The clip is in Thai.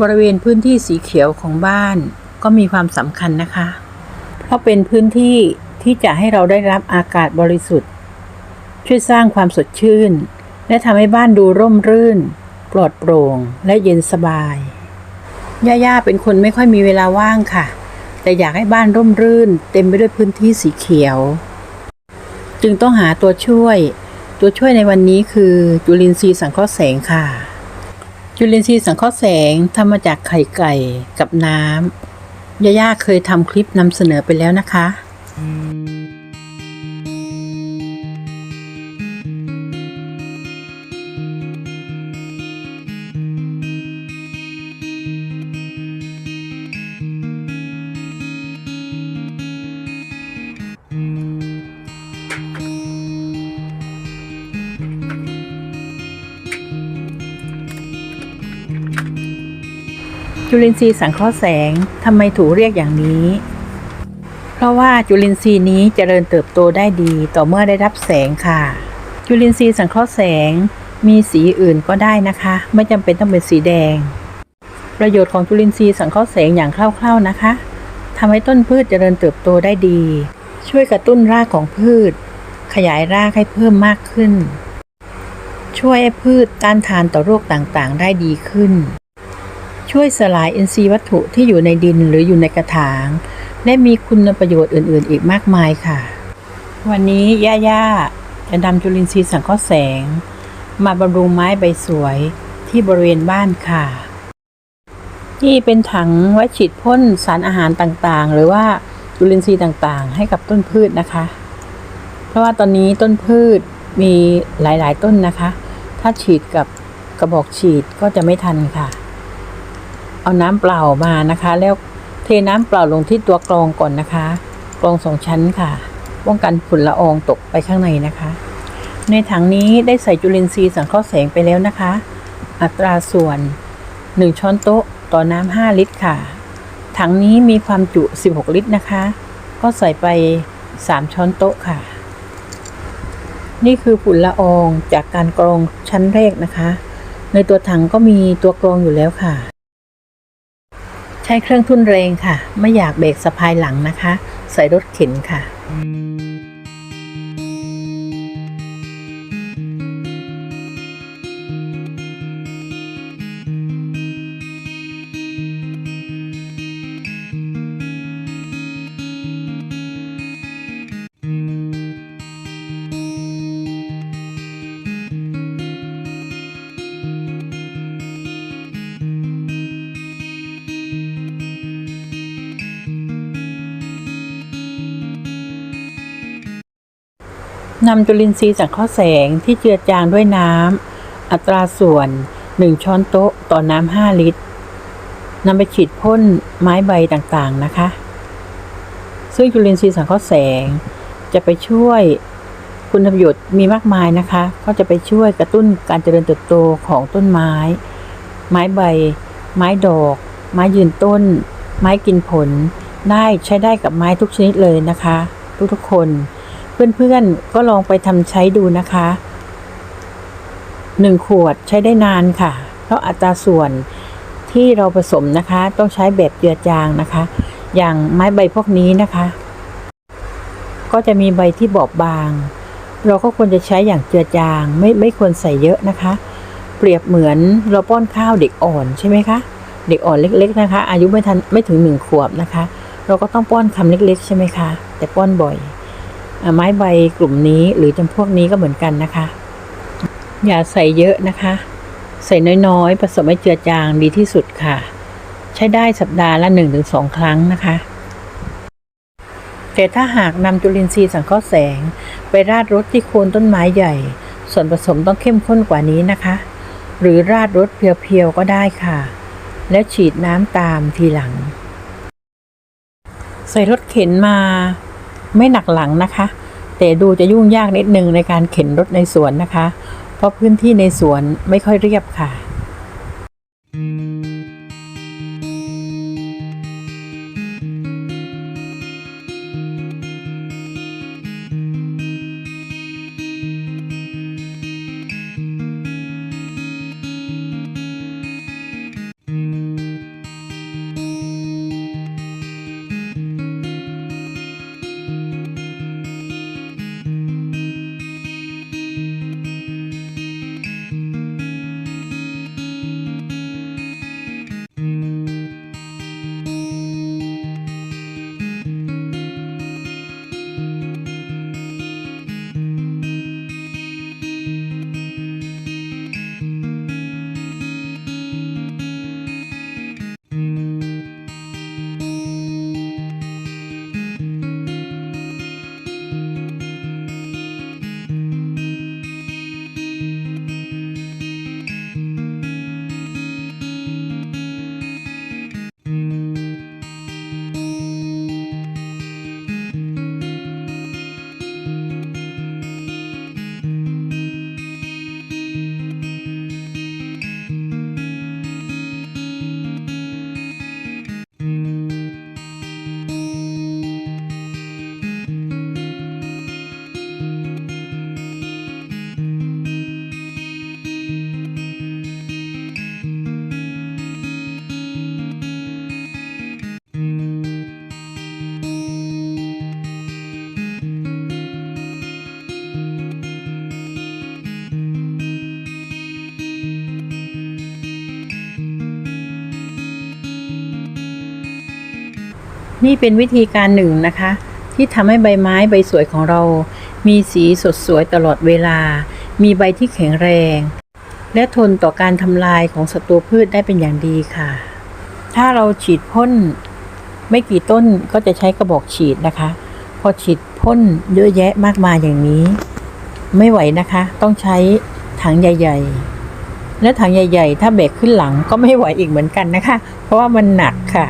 บริเวณพื้นที่สีเขียวของบ้านก็มีความสำคัญนะคะ เพราะเป็นพื้นที่ที่จะให้เราได้รับอากาศบริสุทธิ์ ช่วยสร้างความสดชื่น และทำให้บ้านดูร่มรื่น ปลอดโปร่ง และเย็นสบาย ย่าๆเป็นคนไม่ค่อยมีเวลาว่างค่ะ แต่อยากให้บ้านร่มรื่น เต็มไปด้วยพื้นที่สีเขียว จึงต้องหาตัวช่วย ตัวช่วยในวันนี้คือจุลินทรีย์สังเคราะห์แสงค่ะ จุลินทรีย์สังเคราะห์แสงทำมาจากไข่ไก่กับน้ำย่าๆเคยทำคลิปนำเสนอไปแล้วนะคะ จุลินทรีย์สังเคราะห์แสงทำไมถูกเรียกอย่างนี้ เพราะว่าจุลินทรีย์นี้เจริญเติบโตได้ดีต่อเมื่อได้รับแสงค่ะ จุลินทรีย์สังเคราะห์แสงมีสีอื่นก็ได้นะคะ ไม่จำเป็นต้องเป็นสีแดง ประโยชน์ของจุลินทรีย์สังเคราะห์แสงอย่างคร่าวๆนะคะทำให้ต้นพืชเจริญเติบโตได้ดี ช่วยกระตุ้นรากของพืช ขยายรากให้เพิ่มมากขึ้น ช่วยให้พืชต้านทานต่อโรคต่างๆ ได้ดีขึ้น ช่วยสลายอินทรีย์วัตถุที่อยู่ในดินหรืออยู่ในกระถาง และมีคุณประโยชน์อื่นๆ อีกมากมายค่ะ วันนี้ย่าๆจะนำจุลินทรีย์สังเคราะห์แสง มาบำรุงไม้ใบสวยที่บริเวณบ้านค่ะ นี่เป็นถังไว้ฉีดพ่นสารอาหารต่างๆ หรือว่าจุลินทรีย์ต่างๆ ให้กับต้นพืชนะคะ เพราะว่าตอนนี้ต้นพืชมีหลายๆต้นนะคะ ถ้าฉีดกับกระบอกฉีดก็จะไม่ทันค่ะ เอาน้ำเปล่ามานะคะ แล้วเทน้ำเปล่าลงที่ตัวกรองก่อนนะคะกรองสองชั้นค่ะ ป้องกันฝุ่นละอองตกไปข้างในนะคะ ในถังนี้ได้ใส่จุลินทรีย์สังเคราะห์แสงไปแล้วนะคะ อัตราส่วน 1 ช้อนโต๊ะต่อน้ำ5ลิตรค่ะ ถังนี้มีความจุ 16 ลิตรนะคะ ก็ใส่ไป 3 ช้อนโต๊ะค่ะ นี่คือฝุ่นละอองจากการกรองชั้นแรกนะคะ ในตัวถังก็มีตัวกรองอยู่แล้วค่ะ ใช้เครื่องทุ่นแรงค่ะ ไม่อยากเบรกสะพายหลังนะคะ ใส่รถเข็นค่ะ นำจุลินทรีย์สังเคราะห์แสงที่เจือจางด้วยน้ำอัตราส่วน 1 ช้อนโต๊ะต่อน้ำ5ลิตรนำไปฉีดพ่นไม้ใบต่างๆนะคะ ซึ่งจุลินทรีย์สังเคราะห์แสง จะไปช่วยคุณประโยชน์มีมากมายนะคะ ก็จะไปช่วยกระตุ้นการเจริญเติบโตของต้นไม้ ไม้ใบ ไม้ดอก ไม้ยืนต้น ไม้กินผล ได้ใช้ได้กับไม้ทุกชนิดเลยนะคะ ทุกๆคน เพื่อนๆ ก็ลองไปทำใช้ดูนะคะหนึ่งขวดใช้ได้นานค่ะ เพราะอัตราส่วนที่เราผสมนะคะ ต้องใช้แบบเจือจางนะคะ อย่างไม้ใบพวกนี้นะคะ ก็จะมีใบที่บอบบาง เราก็ควรจะใช้อย่างเจือจาง ไม่ไม่ควรใส่เยอะนะคะ เปรียบเหมือนเราป้อนข้าวเด็กอ่อนใช่ไหมคะ เด็กอ่อนเล็ก ๆ นะคะ อายุไม่ทันไม่ถึงหนึ่งขวบนะคะ เราก็ต้องป้อนคำเล็ก ๆ ใช่ไหมคะ แต่ป้อนบ่อย ไม้ใบกลุ่มนี้หรือจำพวกนี้ก็เหมือนกันนะคะ อย่าใส่เยอะนะคะ ใส่น้อยๆ ผสมให้เจือจางดีที่สุดค่ะ ใช้ได้สัปดาห์ละ 1-2ถึงครั้งนะคะ แต่ถ้าหากนำจุลินทรีย์สังเคราะห์แสง ไปราดรถที่โคนต้นไม้ใหญ่ ส่วนผสมต้องเข้มข้นกว่านี้นะคะ หรือราดรถเพียวๆก็ได้ค่ะ แล้วฉีดน้ำตามทีหลัง ใส่รถเข็นมา ไม่หนักหลังนะคะ แต่ดูจะยุ่งยากนิดนึงในการเข็นรถในสวนนะคะ เพราะพื้นที่ในสวนไม่ค่อยเรียบค่ะ นี่เป็นวิธีการหนึ่งนะคะ ที่ทำให้ใบไม้ใบสวยของเรา มีสีสดสวยตลอดเวลา มีใบที่แข็งแรง และทนต่อการทำลายของศัตรูพืชได้เป็นอย่างดีค่ะ ถ้าเราฉีดพ่นไม่กี่ต้นก็จะใช้กระบอกฉีดนะคะ พอฉีดพ่นเยอะแยะมากมายอย่างนี้ ไม่ไหวนะคะ ต้องใช้ถังใหญ่ ๆ และถังใหญ่ ๆ ถ้าแบกขึ้นหลังก็ไม่ไหวอีกเหมือนกันนะคะ เพราะว่ามันหนักค่ะ